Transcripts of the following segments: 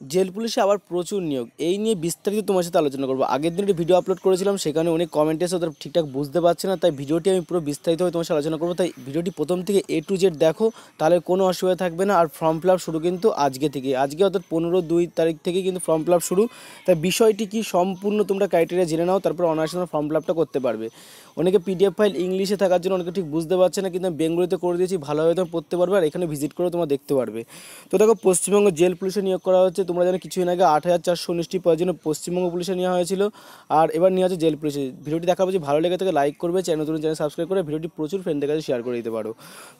Jail পুলিশে আবার প্রচুর নিয়োগ। এই নিয়ে বিস্তারিত তোমার সাথে আলোচনা করব। আগের দিন একটি ভিডিও আপলোড করেছিলাম, সেখানে অনেক কমেন্ট এসে ওদের ঠিকঠাক বুঝতে পারছে না, তাই ভিডিওটি আমি পুরো বিস্তারিতভাবে তোমার সাথে আলোচনা করব। তাই ভিডিওটি প্রথম থেকে এ টু জেড দেখো, তাহলে কোনো অসুবিধা থাকবে না। আর ফর্ম ফিল শুরু কিন্তু আজকে থেকে। আজকে অর্থাৎ পনেরো দুই তারিখ থেকে কিন্তু ফর্ম ফিল শুরু। তাই বিষয়টি কি সম্পূর্ণ তোমরা ক্রাইটেরিয়া জেনে নাও, তারপর অনার্স ফর্ম ফিল করতে পারবে। অনেকে পিডিএফ ফাইল ইংলিশে থাকার জন্য অনেকে ঠিক বুঝতে পারছে না, কিন্তু আমি বেঙ্গলিতে করে দিয়েছি, ভালোভাবে তুমি পড়তে পারবে, আর এখানে ভিজিট করে তোমরা দেখতে পারবে। তো দেখো, পশ্চিমবঙ্গ জেল পুলিশে নিয়োগ করা হচ্ছে তোমরা জানো কিছুদিন আগে আট হাজার চারশো উনিশটি পদের পশ্চিমবঙ্গ পুলিশে নেওয়া হয়েছিল। আর এবার নেওয়া হচ্ছে জেল পুলিশে। ভিডিওটি পর যদি ভালো লেগে থাকে লাইক করবে, চ্যানেল নতুন চ্যানেল সাবস্ক্রাইব করে ভিডিওটি প্রচুর ফ্রেন্ডের কাছে শেয়ার করে দিতে পারো।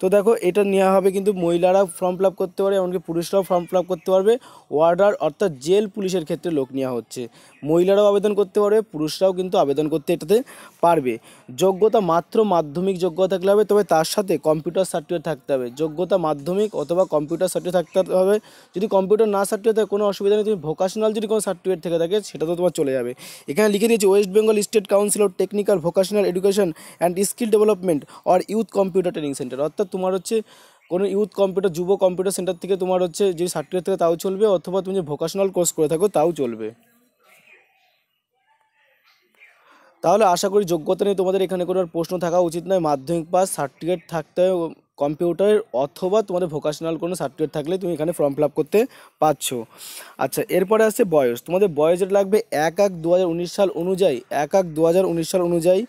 তো দেখো, এটা নেওয়া হবে কিন্তু মহিলারা ফর্ম ফিল করতে পারে, এমনকি পুরুষরাও ফর্ম ফিল করতে পারবে। ওয়ার্ডার অর্থাৎ জেল পুলিশের ক্ষেত্রে লোক নেওয়া হচ্ছে। মহিলারাও আবেদন করতে পারবে, পুরুষরাও কিন্তু আবেদন করতে এটাতে পারবে। যোগ্যতা মাত্র মাধ্যমিক যোগ্যতা থাকলে হবে, তবে তার সাথে কম্পিউটার সার্টিফিকেট থাকতে হবে। যোগ্যতা মাধ্যমিক অথবা কম্পিউটার সার্টিফিকেট থাকতে হবে। যদি কম্পিউটার না সার্টিফিকেট থাকে কোনো অসুবিধা নেই, তুমি ভোকাশনাল যদি কোনো সার্টিফিকেট থেকে থাকে, সেটা তো তোমার চলে যাবে। এখানে লিখে দিয়েছি West Bengal state council of technical vocational education and skill development or youth computer training centre অর্থাৎ তোমার হচ্ছে কোনো ইউথ কম্পিউটার যুব কম্পিউটার সেন্টার থেকে তোমার হচ্ছে যে সার্টিফিকেট থেকে তাও চলবে, অথবা তুমি যে ভোকাশনাল কোর্স করে থাকো, তাও চলবে। তাহলে আশা করি যোগ্যতা নিয়ে তোমাদের এখানে কোনো আর প্রশ্ন থাকা উচিত নয়। মাধ্যমিক পাস সার্টিফিকেট থাকতে কম্পিউটারের অথবা তোমাদের ভোকাশনাল কোনো সার্টিফিকেট থাকলে তুমি এখানে ফর্ম ফিল করতে পারছ। আচ্ছা এরপরে আসছে বয়স। তোমাদের বয়স যেটা লাগবে এক এক দু সাল অনুযায়ী, এক এক দু সাল অনুযায়ী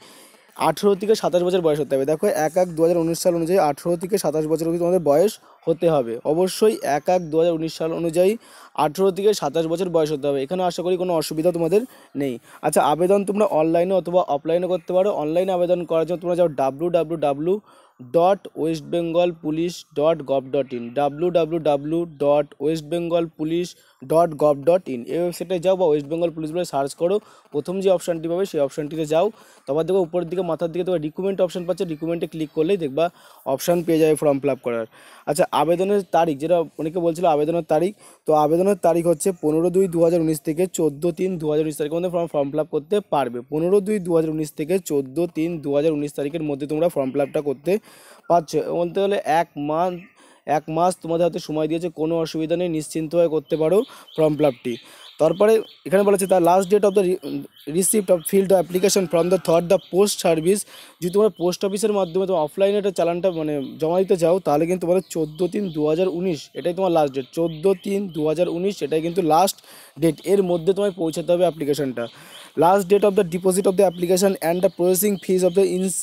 আঠেরো থেকে সাতাশ বছর বয়স হতে হবে। দেখো, এক এক দু সাল অনুযায়ী আঠেরো থেকে সাতাশ বছর অবধি তোমাদের বয়স হতে হবে। অবশ্যই এক এক দু সাল অনুযায়ী আঠেরো থেকে সাতাশ বছর বয়স হতে হবে। এখানে আশা করি কোনো অসুবিধা তোমাদের নেই। আচ্ছা আবেদন তোমরা অনলাইনে অথবা অফলাইনে করতে পারো। অনলাইনে আবেদন করার জন্য তোমরা যাও W W W dot West Bengal police dot gov dot in W W W dot West Bengal police dot gov dot in এই ওয়েবসাইটে যাও বা ওয়েস্ট বেঙ্গল পুলিশ বলে সার্চ করো। প্রথম যে অপশানটি পাবে, সেই অপশানটিতে যাও। তারপর দেখো উপরের দিকে, মাথার দিকে তোমার রিকুমেন্ট অপশান পাচ্ছে। রিকুমেন্টে ক্লিক করলেই দেখবা অপশান পেয়ে যাবে ফর্ম ফিল আপ করার। আচ্ছা আবেদনের তারিখ, যেটা অনেকে বলছিল আবেদনের তারিখ, তো আবেদনের তারিখ হচ্ছে পনেরো দুই দু থেকে চোদ্দ তিন দু হাজার উনিশ তারিখের মধ্যে ফর্ম ফর্ম ফিল আপ করতে পারবে। পনেরো দুই দু হাজার উনিশ থেকে চোদ্দ তিন দু হাজার উনিশ তারিখের মধ্যে তোমরা ফর্ম ফিল আপটা করতে পারছ। বলতে গেলে এক মান্থ এক মাস তোমাদের হাতে সময় দিয়েছে, কোনো অসুবিধা নেই, নিশ্চিন্ত হয়ে করতে পারো ফর্ম ফিল আপটি তারপরে এখানে বলেছে the last date of the receipt of filled application from the third the post service যদি তোমরা পোস্ট অফিসের মাধ্যমে তোমার অফলাইনে একটা চালানটা মানে জমা দিতে যাও তাহলে কিন্তু তোমাদের চোদ্দ তিন দু এটাই তোমার লাস্ট ডেট চোদ্দ তিন দু এটাই কিন্তু লাস্ট ডেট এর মধ্যে তোমায় পৌঁছাতে হবে অ্যাপ্লিকেশনটা last date of the deposit of the application and the processing fees of the ins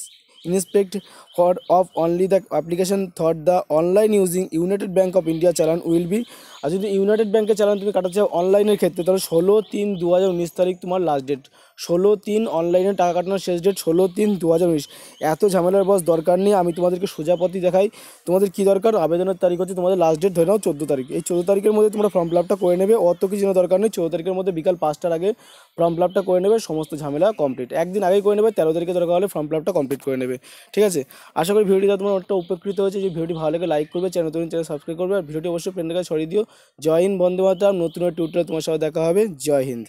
inspect for of only the application thought the online using United Bank of India challan will be আর যদি united ব্যাংকে চালান, তুমি কাটাতে চাও অনলাইনের ক্ষেত্রে, তাহলে ষোলো তিন দু হাজার উনিশ তারিখ তোমার লাস্ট ডেট ষোলো তিন অনলাইনে টাকা কাটানোর শেষ ডেট ষোলো তিন দু হাজার উনিশ। এত ঝামেলার বস দরকার নেই, আমি তোমাদেরকে সোজাপতি দেখাই। তোমাদের কী দরকার? আবেদনের তারিখ হচ্ছে তোমাদের লাস্ট ডেট ধরে নাও চোদ্দ তারিখ। এই চোদ্দ তারিখের মধ্যে তোমরা ফর্ম ফিল আপটা করে নেবে, অত কিছু দরকার নেই। চোদ্দ তারিখের মধ্যে বিকাল পাঁচটার আগে ফর্ম ফিল আপটা করে নেবে, সমস্ত ঝামেলা কমপ্লিট একদিন আগেই করে নেবে, তেরো তারিখে দরকার হলে ফর্ম ফিল আপটা কমপ্লিট করে নেবে। ঠিক আছে? আশা করি ভিডিওটা তোমার অনেকটা উপকৃত হয়েছে। যে ভিডিওটি ভালো লাগে লাইক করবে চ্যানেল নতুন চ্যানেল সাবস্ক্রাইব করবে। আর ভিডিওটি অবশ্যই ফ্রেন্ডের কাছে ছড়িয়ে দিও। জয় হিন্দ, বন্দে মাতরম। নতুন টিউটোরিয়াল তোমার সাথে দেখা হবে। জয় হিন্দ।